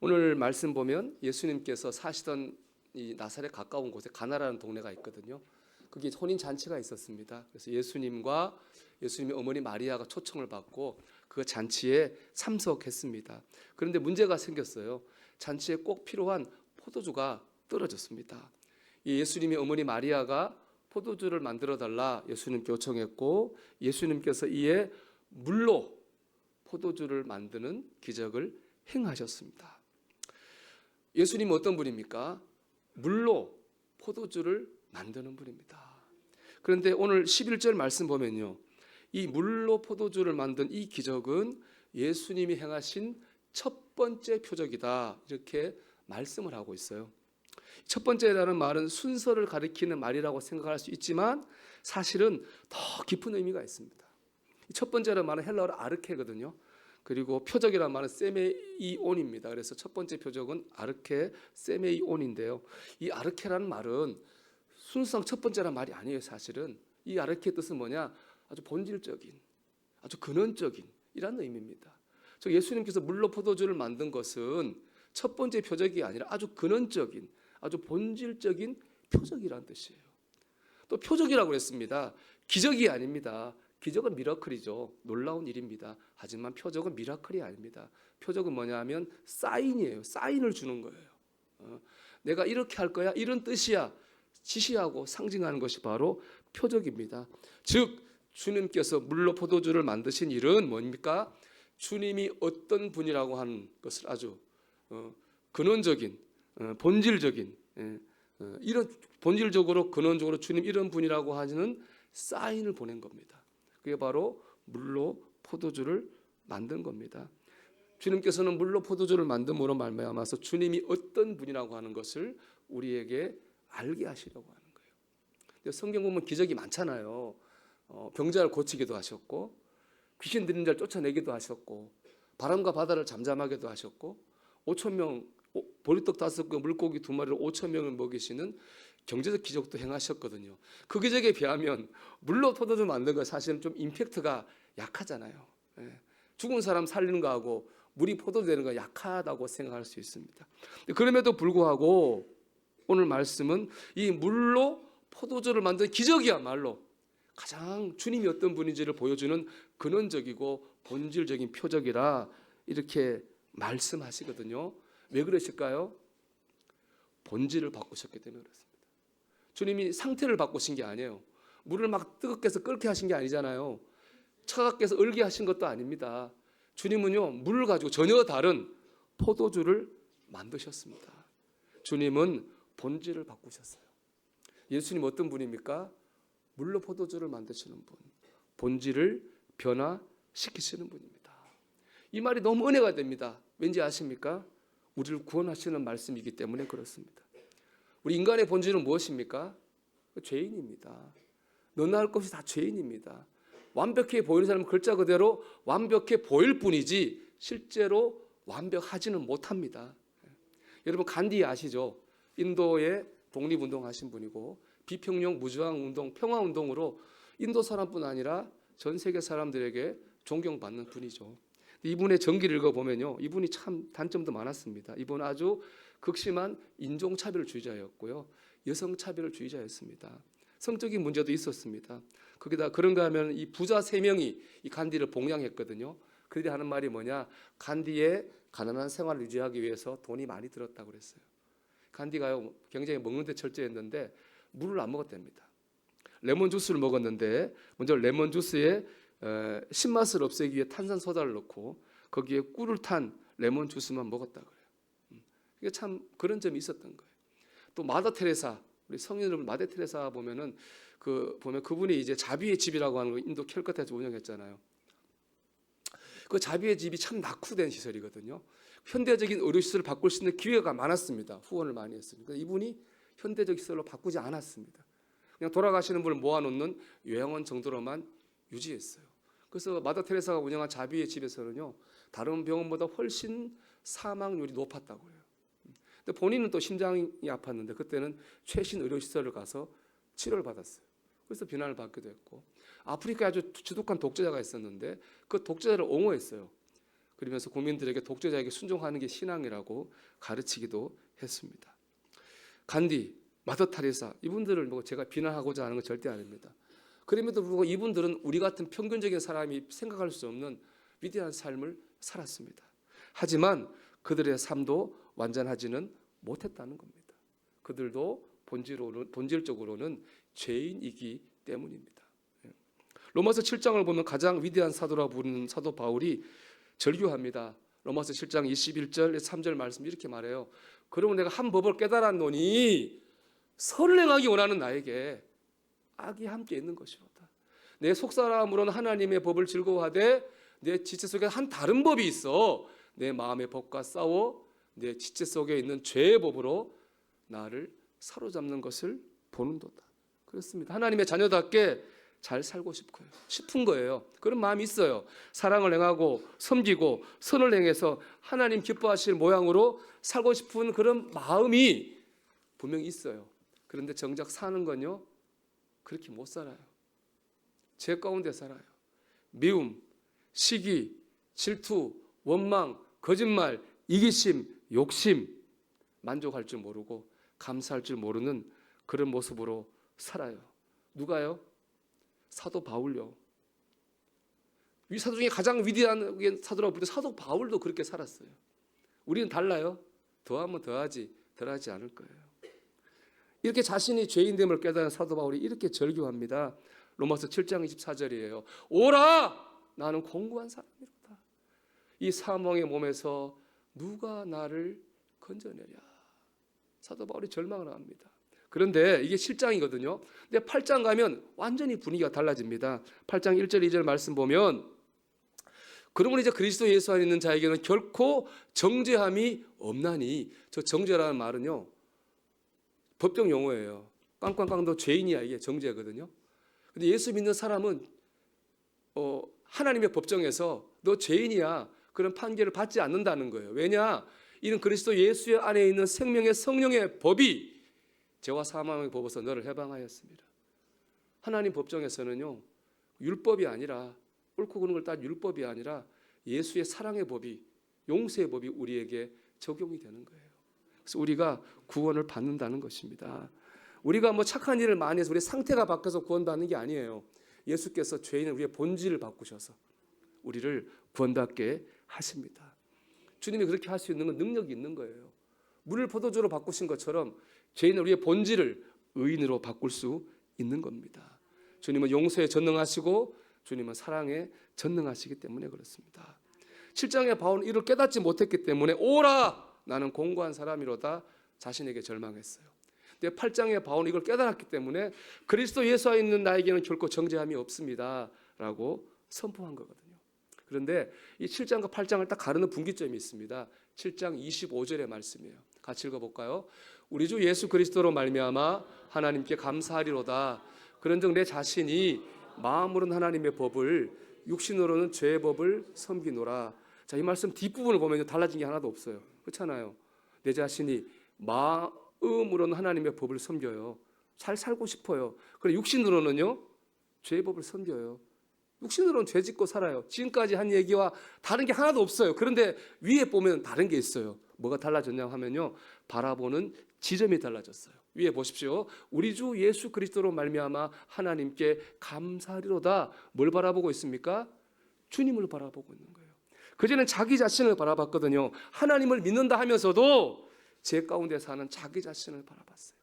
오늘 말씀 보면 예수님께서 사시던 이 나사렛 가까운 곳에 가나라는 동네가 있거든요. 거기에 혼인 잔치가 있었습니다. 그래서 예수님과 예수님의 어머니 마리아가 초청을 받고 그 잔치에 참석했습니다. 그런데 문제가 생겼어요. 잔치에 꼭 필요한 포도주가 떨어졌습니다. 이 예수님의 어머니 마리아가 포도주를 만들어 달라 예수님께 요청했고 예수님께서 이에 물로 포도주를 만드는 기적을 행하셨습니다. 예수님 어떤 분입니까? 물로 포도주를 만드는 분입니다. 그런데 오늘 11절 말씀 보면요. 이 물로 포도주를 만든 이 기적은 예수님이 행하신 첫 번째 표적이다. 이렇게 말씀을 하고 있어요. 첫 번째라는 말은 순서를 가리키는 말이라고 생각할 수 있지만 사실은 더 깊은 의미가 있습니다. 첫 번째라는 말은 헬라어로 아르케거든요. 그리고 표적이라는 말은 세메이온입니다. 그래서 첫 번째 표적은 아르케 세메이온인데요. 이 아르케라는 말은 순수상 첫 번째란 말이 아니에요, 사실은. 이 아르케의 뜻은 뭐냐? 아주 본질적인, 아주 근원적인 이라는 의미입니다. 즉 예수님께서 물로 포도주를 만든 것은 첫 번째 표적이 아니라 아주 근원적인, 아주 본질적인 표적이라는 뜻이에요. 또 표적이라고 했습니다. 기적이 아닙니다. 기적은 미라클이죠. 놀라운 일입니다. 하지만 표적은 미라클이 아닙니다. 표적은 뭐냐 하면 사인이에요. 사인을 주는 거예요. 어, 내가 이렇게 할 거야. 이런 뜻이야. 지시하고 상징하는 것이 바로 표적입니다. 즉 주님께서 물로 포도주를 만드신 일은 뭡니까? 주님이 어떤 분이라고 하는 것을 아주 어, 근원적인, 어, 본질적인 예, 어, 이런 본질적으로 근원적으로 주님 이런 분이라고 하는 사인을 보낸 겁니다. 그게 바로 물로 포도주를 만든 겁니다. 주님께서는 물로 포도주를 만듦으로 말미암아서 주님이 어떤 분이라고 하는 것을 우리에게 알게 하시려고 하는 거예요. 근데 성경 보면 기적이 많잖아요. 어, 병자를 고치기도 하셨고 귀신 들린 자를 쫓아내기도 하셨고 바람과 바다를 잠잠하게도 하셨고 5천 명 보리떡 다섯 개 물고기 두 마리로 5천 명을 먹이시는 경제적 기적도 행하셨거든요. 그 기적에 비하면 물로 포도주 만든 거 사실은 좀 임팩트가 약하잖아요. 예. 죽은 사람 살리는 거하고 물이 포도 되는 거 약하다고 생각할 수 있습니다. 그럼에도 불구하고 오늘 말씀은 이 물로 포도주를 만든 기적이야말로 가장 주님이 어떤 분인지를 보여주는 근원적이고 본질적인 표적이라 이렇게 말씀하시거든요. 왜 그러실까요? 본질을 바꾸셨기 때문에 그렇습니다. 주님이 상태를 바꾸신 게 아니에요. 물을 막 뜨겁게 해서 끓게 하신 게 아니잖아요. 차갑게 해서 얼게 하신 것도 아닙니다. 주님은요, 물을 가지고 전혀 다른 포도주를 만드셨습니다. 주님은 본질을 바꾸셨어요. 예수님 어떤 분입니까? 물로 포도주를 만드시는 분. 본질을 변화시키시는 분입니다. 이 말이 너무 은혜가 됩니다. 왠지 아십니까? 우리를 구원하시는 말씀이기 때문에 그렇습니다. 우리 인간의 본질은 무엇입니까? 죄인입니다. 너나 할 것이 다 죄인입니다. 완벽해 보이는 사람은 글자 그대로 완벽해 보일 뿐이지 실제로 완벽하지는 못합니다. 여러분 간디 아시죠? 인도의 독립운동 하신 분이고 비평령 무저항 운동, 평화 운동으로 인도 사람뿐 아니라 전 세계 사람들에게 존경받는 분이죠. 이분의 전기를 읽어보면요. 이분이 참 단점도 많았습니다. 이분은 아주 극심한 인종차별주의자였고요. 여성차별주의자였습니다. 성적인 문제도 있었습니다. 거기다 그런가 하면 이 부자 세 명이 이 간디를 봉양했거든요. 그들이 하는 말이 뭐냐? 간디의 가난한 생활을 유지하기 위해서 돈이 많이 들었다고 그랬어요. 간디가요 굉장히 먹는데 철저했는데 물을 안 먹었답니다. 레몬 주스를 먹었는데 먼저 레몬 주스에 에, 신맛을 없애기 위해 탄산 소다를 넣고 거기에 꿀을 탄 레몬 주스만 먹었다 그래요. 음. 이게 참 그런 점이 있었던 거예요. 또 마더 테레사 우리 성인 여러분 마더 테레사 보면은 그 보면 그분이 이제 자비의 집이라고 하는 거 인도 캘커타에서 운영했잖아요. 그 자비의 집이 참 낙후된 시설이거든요. 현대적인 의료 시설을 바꿀 수 있는 기회가 많았습니다. 후원을 많이 했으니까 이분이 현대적 시설로 바꾸지 않았습니다. 그냥 돌아가시는 분을 모아놓는 요양원 정도로만 유지했어요. 그래서 마더 테레사가 운영한 자비의 집에서는요, 다른 병원보다 훨씬 사망률이 높았다고 해요. 근데 본인은 또 심장이 아팠는데 그때는 최신 의료 시설을 가서 치료를 받았어요. 그래서 비난을 받기도 했고, 아프리카에 아주 지독한 독재자가 있었는데 그 독재자를 옹호했어요. 그러면서 국민들에게 독재자에게 순종하는 게 신앙이라고 가르치기도 했습니다. 간디, 마더 타리사 이분들을 뭐 제가 비난하고자 하는 건 절대 아닙니다. 그럼에도 불구하고 이분들은 우리 같은 평균적인 사람이 생각할 수 없는 위대한 삶을 살았습니다. 하지만 그들의 삶도 완전하지는 못했다는 겁니다. 그들도 본질로는, 본질적으로는 죄인이기 때문입니다. 예. 로마서 7장을 보면 가장 위대한 사도라 부르는 사도 바울이 절규합니다. 로마서 7장 21절 3절 말씀 이렇게 말해요. 그러면 내가 한 법을 깨달았노니 선을 행하기 원하는 나에게 악이 함께 있는 것이로다. 내 속사람으로는 하나님의 법을 즐거워하되 내 지체 속에 한 다른 법이 있어 내 마음의 법과 싸워 내 지체 속에 있는 죄의 법으로 나를 사로잡는 것을 보는도다. 그렇습니다. 하나님의 자녀답게 잘 살고 싶고요. 싶은 거예요. 그런 마음이 있어요. 사랑을 행하고 섬기고 선을 행해서 하나님 기뻐하실 모양으로 살고 싶은 그런 마음이 분명히 있어요. 그런데 정작 사는 건요. 그렇게 못 살아요. 죄 가운데 살아요. 미움, 시기, 질투, 원망, 거짓말, 이기심, 욕심, 만족할 줄 모르고 감사할 줄 모르는 그런 모습으로 살아요. 누가요? 사도 바울요. 위 사도 중에 가장 위대한 사도라고 부르는 사도 바울도 그렇게 살았어요. 우리는 달라요. 더하면 더하지, 덜하지 않을 거예요. 이렇게 자신이 죄인됨을 깨달은 사도 바울이 이렇게 절규합니다. 로마서 7장 24절이에요. 오라! 나는 공고한 사람이로다. 이 사망의 몸에서 누가 나를 건져내랴. 사도 바울이 절망을 합니다. 그런데 이게 7장이거든요. 근데 8장 가면 완전히 분위기가 달라집니다. 8장 1절 2절 말씀 보면 그러면 이제 그리스도 예수 안에 있는 자에게는 결코 정죄함이 없나니 저 정죄라는 말은요. 법정 용어예요. 꽝꽝꽝도 죄인이야 이게 정죄거든요. 근데 예수 믿는 사람은 어, 하나님의 법정에서 너 죄인이야 그런 판결을 받지 않는다는 거예요. 왜냐? 이는 그리스도 예수 안에 있는 생명의 성령의 법이 죄와 사망의 법에서 너를 해방하였습니다. 하나님 법정에서는요 율법이 아니라 옳고 그른 걸 따 율법이 아니라 예수의 사랑의 법이 용서의 법이 우리에게 적용이 되는 거예요. 그래서 우리가 구원을 받는다는 것입니다. 우리가 뭐 착한 일을 많이 해서 우리 상태가 바뀌어서 구원받는 게 아니에요. 예수께서 죄인은 우리의 본질을 바꾸셔서 우리를 구원받게 하십니다. 주님이 그렇게 할 수 있는 건 능력이 있는 거예요. 물을 포도주로 바꾸신 것처럼 죄인은 우리의 본질을 의인으로 바꿀 수 있는 겁니다. 주님은 용서에 전능하시고 주님은 사랑에 전능하시기 때문에 그렇습니다. 7장의 바울은 이를 깨닫지 못했기 때문에 오라 나는 공고한 사람이로다 자신에게 절망했어요. 근데 8장의 바울은 이걸 깨달았기 때문에 그리스도 예수 안에 있는 나에게는 결코 정죄함이 없습니다라고 선포한 거거든요. 그런데 이 7장과 8장을 딱 가르는 분기점이 있습니다. 7장 25절의 말씀이에요. 같이 읽어 볼까요? 우리 주 예수 그리스도로 말미암아 하나님께 감사하리로다. 그런즉 내 자신이 마음으로는 하나님의 법을 육신으로는 죄의 법을 섬기노라. 자, 이 말씀 뒷부분을 보면 달라진 게 하나도 없어요. 그렇잖아요. 내 자신이 마음으로는 하나님의 법을 섬겨요. 잘 살고 싶어요. 그래 육신으로는요. 죄의 법을 섬겨요. 육신으로는 죄 짓고 살아요. 지금까지 한 얘기와 다른 게 하나도 없어요. 그런데 위에 보면 다른 게 있어요. 뭐가 달라졌냐 하면요. 바라보는 지점이 달라졌어요. 위에 보십시오. 우리 주 예수 그리스도로 말미암아 하나님께 감사하리로다. 뭘 바라보고 있습니까? 주님을 바라보고 있는 거예요. 그전엔 자기 자신을 바라봤거든요. 하나님을 믿는다 하면서도 제 가운데 사는 자기 자신을 바라봤어요.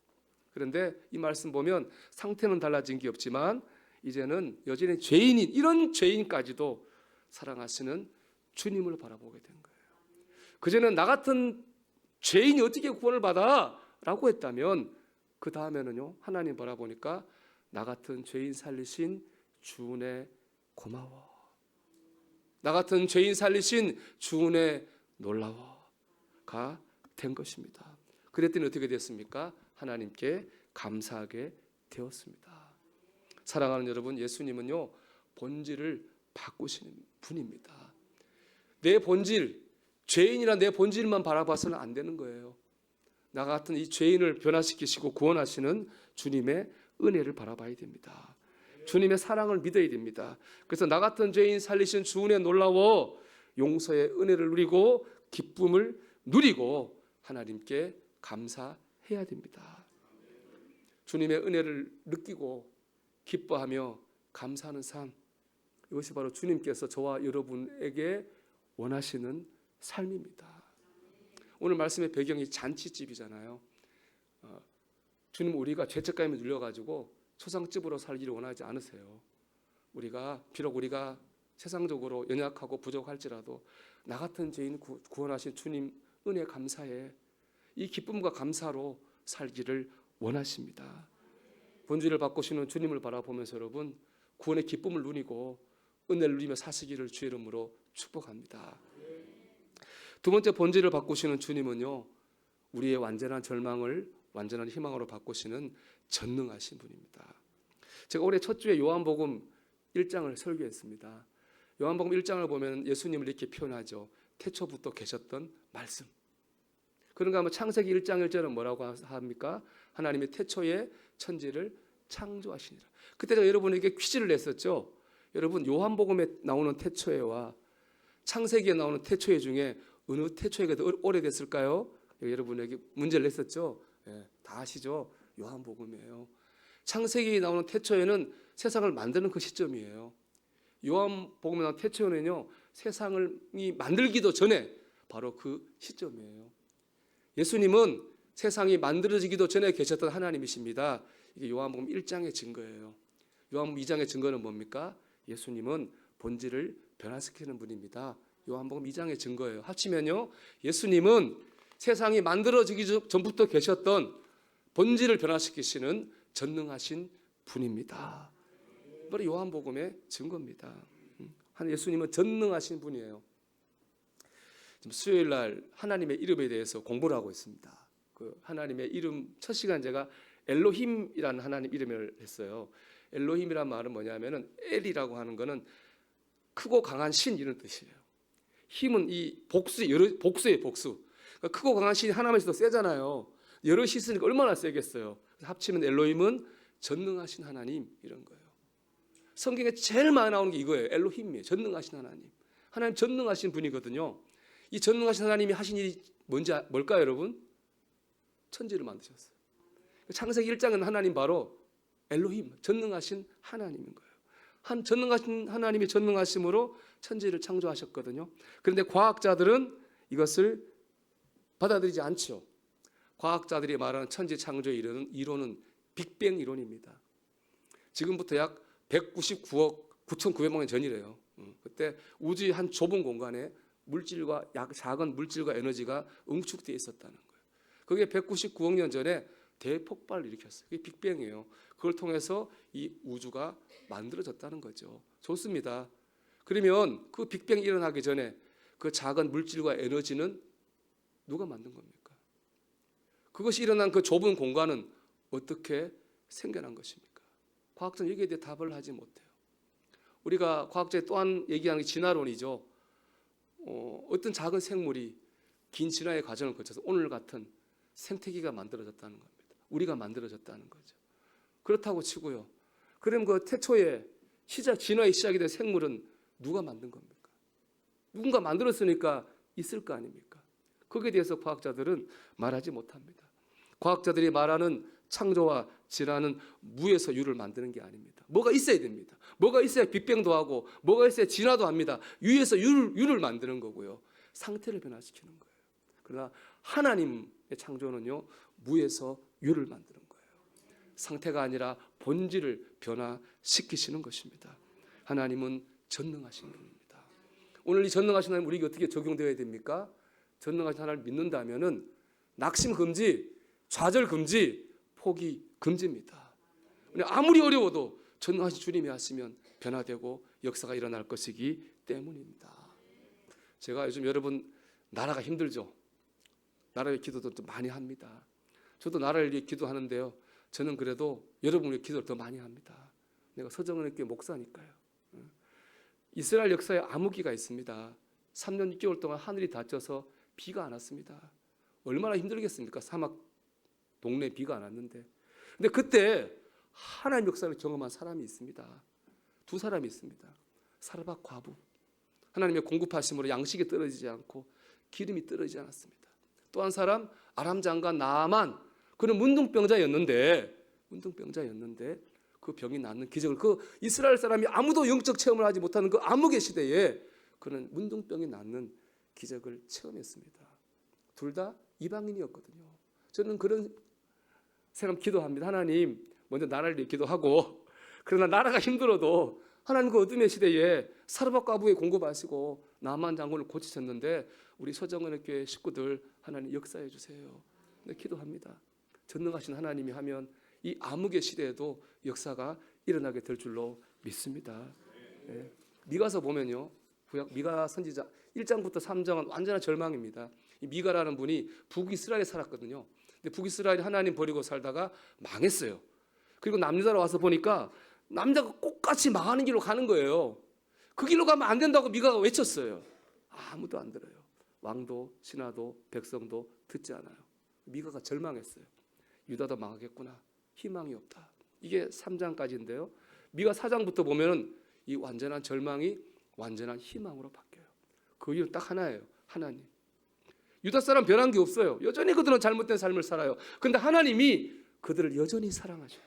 그런데 이 말씀 보면 상태는 달라진 게 없지만 이제는 여전히 죄인인 이런 죄인까지도 사랑하시는 주님을 바라보게 된 거예요. 그전엔 나 같은 죄인이 어떻게 구원을 받아? 라고 했다면 그 다음에는요 하나님 바라보니까 나 같은 죄인 살리신 주은혜 고마워 나 같은 죄인 살리신 주은혜 놀라워가 된 것입니다 그랬더니 어떻게 됐습니까 하나님께 감사하게 되었습니다 사랑하는 여러분 예수님은요 본질을 바꾸시는 분입니다 내 본질 죄인이란 내 본질만 바라봐서는 안 되는 거예요 나 같은 이 죄인을 변화시키시고 구원하시는 주님의 은혜를 바라봐야 됩니다. 주님의 사랑을 믿어야 됩니다. 그래서 나 같은 죄인 살리신 주 은혜 놀라워 용서의 은혜를 누리고 기쁨을 누리고 하나님께 감사해야 됩니다. 주님의 은혜를 느끼고 기뻐하며 감사하는 삶 이것이 바로 주님께서 저와 여러분에게 원하시는 삶입니다. 오늘 말씀의 배경이 잔치집이잖아요. 어, 주님 우리가 죄책감에 눌려가지고 초상집으로 살기를 원하지 않으세요. 우리가 비록 우리가 세상적으로 연약하고 부족할지라도 나 같은 죄인 구- 구원하신 주님 은혜 감사에 이 기쁨과 감사로 살기를 원하십니다. 본주를 바꾸시는 주님을 바라보면서 여러분 구원의 기쁨을 누리고 은혜를 누리며 사시기를 주의 이름으로 축복합니다. 두 번째 본질을 바꾸시는 주님은요. 우리의 완전한 절망을 완전한 희망으로 바꾸시는 전능하신 분입니다. 제가 올해 첫 주에 요한복음 1장을 설교했습니다. 요한복음 1장을 보면 예수님을 이렇게 표현하죠. 태초부터 계셨던 말씀. 그런가 하면 창세기 1장 1절은 뭐라고 합니까? 하나님이 태초에 천지를 창조하시니라. 그때 제가 여러분에게 퀴즈를 냈었죠. 여러분 요한복음에 나오는 태초에와 창세기에 나오는 태초에 중에 어느 태초에가 더 오래됐을까요? 여러분에게 문제를 냈었죠. 예, 다 아시죠? 요한복음이에요. 창세기에 나오는 태초에는 세상을 만드는 그 시점이에요. 요한복음에 나오는 태초에는요 세상을 이 만들기도 전에 바로 그 시점이에요. 예수님은 세상이 만들어지기도 전에 계셨던 하나님이십니다. 이게 요한복음 1장의 증거예요. 요한복음 2장의 증거는 뭡니까? 예수님은 본질을 변화시키는 분입니다. 요한복음 2장의 증거예요. 합치면요. 예수님은 세상이 만들어지기 전- 전부터 계셨던 본질을 변화시키시는 전능하신 분입니다. 바로 요한복음의 증거입니다. 음, 한 예수님은 전능하신 분이에요. 지금 수요일 날 하나님의 이름에 대해서 공부를 하고 있습니다. 그 하나님의 이름 첫 시간 제가 엘로힘이라는 하나님 이름을 했어요. 엘로힘이란 말은 뭐냐면은 엘이라고 하는 거는 크고 강한 신 이런 뜻이에요. 힘은 이 복수 여러 복수의 복수. 그러니까 크고 강한 신이 하나님에서 더 세잖아요. 여럿이 있으니까 얼마나 세겠어요. 합치면 엘로힘은 전능하신 하나님 이런 거예요. 성경에 제일 많이 나오는 게 이거예요. 엘로힘이에요. 전능하신 하나님. 하나님 전능하신 분이거든요. 이 전능하신 하나님이 하신 일이 뭔지 아- 뭘까요, 여러분? 천지를 만드셨어요. 창세기 1장은 하나님 바로 엘로힘, 전능하신 하나님인 거예요. 한 전능하신 하나님이 전능하심으로 천지를 창조하셨거든요. 그런데 과학자들은 이것을 받아들이지 않죠. 과학자들이 말하는 천지 창조의 이론은, 이론은 빅뱅 이론입니다. 지금부터 약 199억 9,900만 년 전이래요. 음, 그때 우주의 한 좁은 공간에 물질과 약 작은 물질과 에너지가 응축되어 있었다는 거예요. 그게 199억 년 전에 대폭발을 일으켰어요. 그게 빅뱅이에요. 그걸 통해서 이 우주가 만들어졌다는 거죠. 좋습니다. 그러면 그 빅뱅이 일어나기 전에 그 작은 물질과 에너지는 누가 만든 겁니까? 그것이 일어난 그 좁은 공간은 어떻게 생겨난 것입니까? 과학자는 여기에 대해 답을 하지 못해요. 우리가 과학자의 또한 얘기하는 게 진화론이죠. 어, 어떤 작은 생물이 긴 진화의 과정을 거쳐서 오늘 같은 생태계가 만들어졌다는 겁니다. 우리가 만들어졌다는 거죠. 그렇다고 치고요. 그럼 그 태초에 시작 진화의 시작이 된 생물은 누가 만든 겁니까? 누군가 만들었으니까 있을 거 아닙니까? 거기에 대해서 과학자들은 말하지 못합니다. 과학자들이 말하는 창조와 진화는 무에서 유를 만드는 게 아닙니다. 뭐가 있어야 됩니다. 뭐가 있어야 빅뱅도 하고 뭐가 있어야 진화도 합니다. 유에서 유를, 유를 만드는 거고요. 상태를 변화시키는 거예요. 그러나 하나님의 창조는요 무에서 유를 만드는 거예요. 상태가 아니라 본질을 변화시키시는 것입니다. 하나님은 전능하신 분입니다. 오늘 이 전능하신 하나님 우리에게 어떻게 적용되어야 됩니까? 전능하신 하나님을 믿는다면은 낙심 금지, 좌절 금지, 포기 금지입니다. 아무리 어려워도 전능하신 주님이 하시면 변화되고 역사가 일어날 것이기 때문입니다. 제가 요즘 여러분 나라가 힘들죠. 나라의 기도도 좀 많이 합니다. 저도 나라를 위해 기도하는데요. 저는 그래도 여러분의 기도를 더 많이 합니다. 내가 서정은 교회 목사니까요. 이스라엘 역사에 암흑기가 있습니다. 3년 6개월 동안 하늘이 닫혀서 비가 안 왔습니다. 얼마나 힘들겠습니까? 사막 동네 비가 안 왔는데. 근데 그때 하나님 역사를 경험한 사람이 있습니다. 두 사람이 있습니다. 사르밧 과부. 하나님의 공급하심으로 양식이 떨어지지 않고 기름이 떨어지지 않았습니다. 또 한 사람 아람 장관 나만 그는 문둥병자였는데 문둥병자였는데 그 병이 낫는 기적을 그 이스라엘 사람이 아무도 영적 체험을 하지 못하는 그 암흑의 시대에 그는 문둥병이 낫는 기적을 체험했습니다. 둘 다 이방인이었거든요. 저는 그런 생각 기도합니다. 하나님 먼저 나라를 위해 기도하고 그러나 나라가 힘들어도 하나님 그 어둠의 시대에 사르밧 과부에 공급하시고 나만 장군을 고치셨는데 우리 서정은의 교회 식구들 하나님 역사해 주세요. 네, 기도합니다. 전능하신 하나님이 하면 이 암흑의 시대에도 역사가 일어나게 될 줄로 믿습니다. 예. 미가서 보면요. 미가 선지자 1장부터 3장은 완전한 절망입니다. 이 미가라는 분이 북이스라엘에 살았거든요. 근데 북이스라엘이 하나님 버리고 살다가 망했어요. 그리고 남유다로 와서 보니까 남자가 똑같이 망하는 길로 가는 거예요. 그 길로 가면 안 된다고 미가가 외쳤어요. 아무도 안 들어요. 왕도 신하도 백성도 듣지 않아요. 미가가 절망했어요. 유다도 망하겠구나. 희망이 없다. 이게 3장까지인데요. 미가 4장부터 보면은 이 완전한 절망이 완전한 희망으로 바뀌어요. 그 이유는 딱 하나예요. 하나님. 유다 사람 변한 게 없어요. 여전히 그들은 잘못된 삶을 살아요. 근데 하나님이 그들을 여전히 사랑하셔요.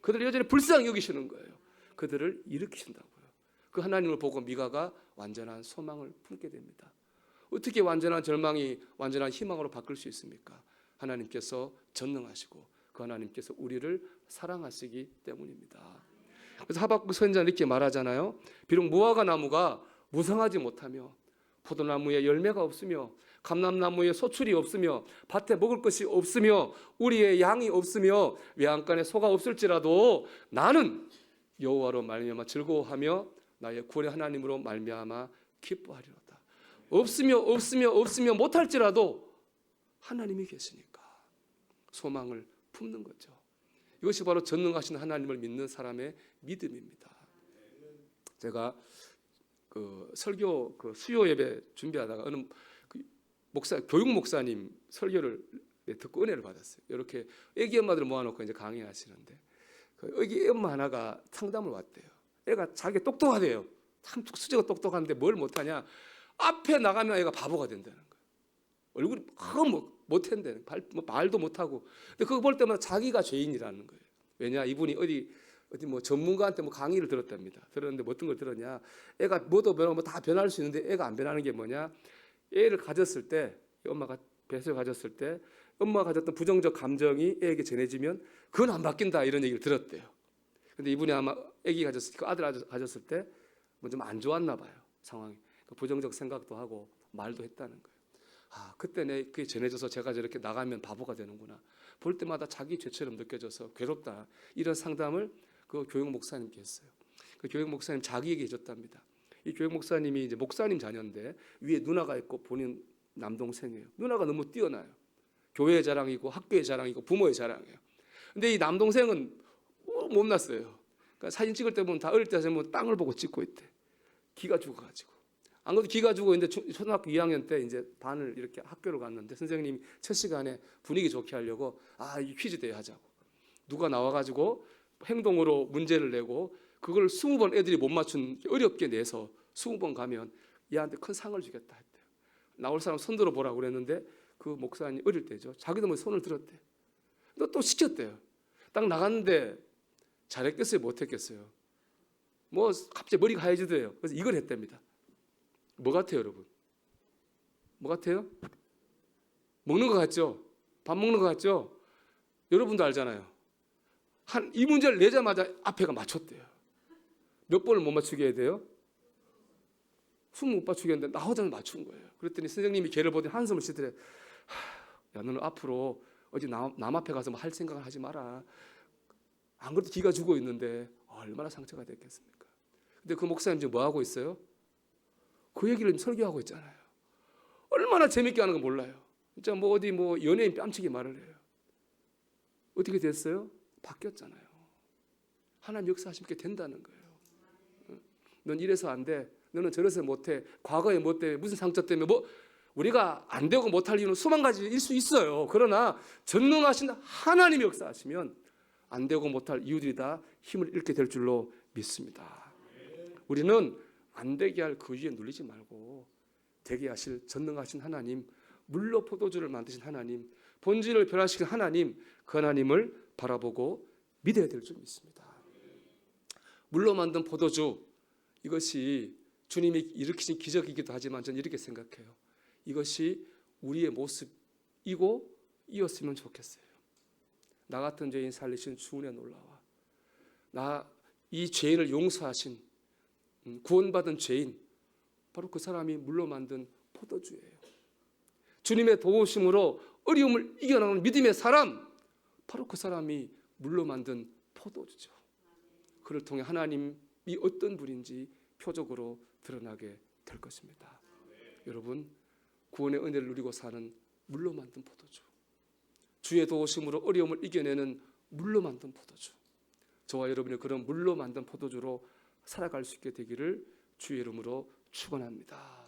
그들을 여전히 불쌍히 여기시는 거예요. 그들을 일으키신다고요. 그 하나님을 보고 미가가 완전한 소망을 품게 됩니다. 어떻게 완전한 절망이 완전한 희망으로 바뀔 수 있습니까? 하나님께서 전능하시고 그 하나님께서 우리를 사랑하시기 때문입니다. 그래서 하박국 선지자는 이렇게 말하잖아요. 비록 무화과 나무가 무성하지 못하며 포도나무에 열매가 없으며 감람나무에 소출이 없으며 밭에 먹을 것이 없으며 우리의 양이 없으며 외양간에 소가 없을지라도 나는 여호와로 말미암아 즐거워하며 나의 구원의 하나님으로 말미암아 기뻐하리로다. 없으며 없으며 없으며 못할지라도 하나님이 계시니까 소망을 품는 거죠. 이것이 바로 전능하신 하나님을 믿는 사람의 믿음입니다. 제가 그 설교 그 수요 예배 준비하다가 어느 그 목사 교육 목사님 설교를 듣고 은혜를 받았어요. 이렇게 애기 엄마들 모아놓고 이제 강의하시는데 그 애기 엄마 하나가 상담을 왔대요. 애가 자기 똑똑하대요. 참 수제가 똑똑한데 뭘 못하냐? 앞에 나가면 애가 바보가 된다는 거예요. 얼굴이 뭐 못한대. 뭐 말도 못하고. 근데 그거 볼 때마다 자기가 죄인이라는 거예요. 왜냐 이분이 어디 어디 뭐 전문가한테 뭐 강의를 들었답니다. 들었는데 뭐 어떤 걸 들었냐? 애가 뭐도 변하고 뭐다 변할 수 있는데 애가 안 변하는 게 뭐냐? 애를 가졌을 때 엄마가 뱃을 가졌을 때 엄마가 가졌던 부정적 감정이 애에게 전해지면 그건 안 바뀐다 이런 얘기를 들었대요. 근데 이분이 아마 애기 가졌을 그 아들 가졌을 때 뭐 좀 안 좋았나 봐요 상황이. 그 부정적 생각도 하고 말도 했다는 거예요. 아 그때 내 그게 전해져서 제가 저렇게 나가면 바보가 되는구나. 볼 때마다 자기 죄처럼 느껴져서 괴롭다. 이런 상담을 그 교육 목사님께 했어요. 그 교육 목사님 자기에게 해줬답니다. 이 교육 목사님이 이제 목사님 자녀인데 위에 누나가 있고 본인 남동생이에요. 누나가 너무 뛰어나요. 교회의 자랑이고 학교의 자랑이고 부모의 자랑이에요. 근데 이 남동생은 뭐 못났어요. 그러니까 사진 찍을 때 보면 다 어릴 때 보면 땅을 보고 찍고 있대. 기가 죽어가지고. 안 그래도 기가 죽어 있는데 초- 초등학교 2학년 때 이제 반을 이렇게 학교를 갔는데 선생님이 첫 시간에 분위기 좋게 하려고 아, 이 퀴즈 대회 하자고. 누가 나와 가지고 행동으로 문제를 내고 그걸 20번 애들이 못 맞춘 어렵게 내서 20번 가면 얘한테 큰 상을 주겠다 했대요. 나올 사람 손 들어 보라고 그랬는데 그 목사님 어릴 때죠. 자기도 뭐 손을 들었대. 또 시켰대요. 딱 나갔는데 잘했겠어요, 못했겠어요. 뭐 갑자기 머리가 하얘지더래요. 그래서 이걸 했답니다. 뭐 같아요, 여러분? 뭐 같아요? 먹는 거 같죠? 밥 먹는 거 같죠? 여러분도 알잖아요. 한 이 문제를 내자마자 앞에가 맞췄대요. 몇 번을 못 맞추게 해야 돼요? 숨 못 맞추게 했는데 나오자마자 맞춘 거예요. 그랬더니 선생님이 걔를 보더니 한숨을 쉬더래. 하, 야, 너는 앞으로 어디 남, 남 앞에 가서 뭐 할 생각을 하지 마라. 안 그래도 기가 죽어 있는데 얼마나 상처가 됐겠습니까? 근데 그 목사님 지금 뭐 하고 있어요? 그 얘기를 설교하고 있잖아요. 얼마나 재밌게 하는 거 몰라요. 진짜 뭐 어디 뭐 연예인 뺨치기 말을 해요. 어떻게 됐어요? 바뀌었잖아요. 하나님 역사하시게 된다는 거예요. 응? 넌 이래서 안 돼. 너는 저래서 못 해. 과거에 뭐 때문에 무슨 상처 때문에 뭐 우리가 안 되고 못할 이유는 수만 가지일 수 있어요. 그러나 전능하신 하나님이 역사하시면 안 되고 못할 이유들이 다 힘을 잃게 될 줄로 믿습니다. 우리는 안 되게 할 그 위에 눌리지 말고 되게 하실 전능하신 하나님, 물로 포도주를 만드신 하나님, 본질을 변화시킨 하나님, 그 하나님을 바라보고 믿어야 될 줄 믿습니다. 물로 만든 포도주 이것이 주님이 일으키신 기적이기도 하지만 저는 이렇게 생각해요. 이것이 우리의 모습이고 이었으면 좋겠어요. 나 같은 죄인 살리신 주은혜 놀라와. 나 이 죄인을 용서하신 음, 구원받은 죄인 바로 그 사람이 물로 만든 포도주예요. 주님의 도우심으로 어려움을 이겨나가는 믿음의 사람 바로 그 사람이 물로 만든 포도주죠. 그를 통해 하나님이 어떤 분인지 표적으로 드러나게 될 것입니다. 여러분 구원의 은혜를 누리고 사는 물로 만든 포도주. 주의 도우심으로 어려움을 이겨내는 물로 만든 포도주. 저와 여러분이 그런 물로 만든 포도주로 살아갈 수 있게 되기를 주의 이름으로 축원합니다.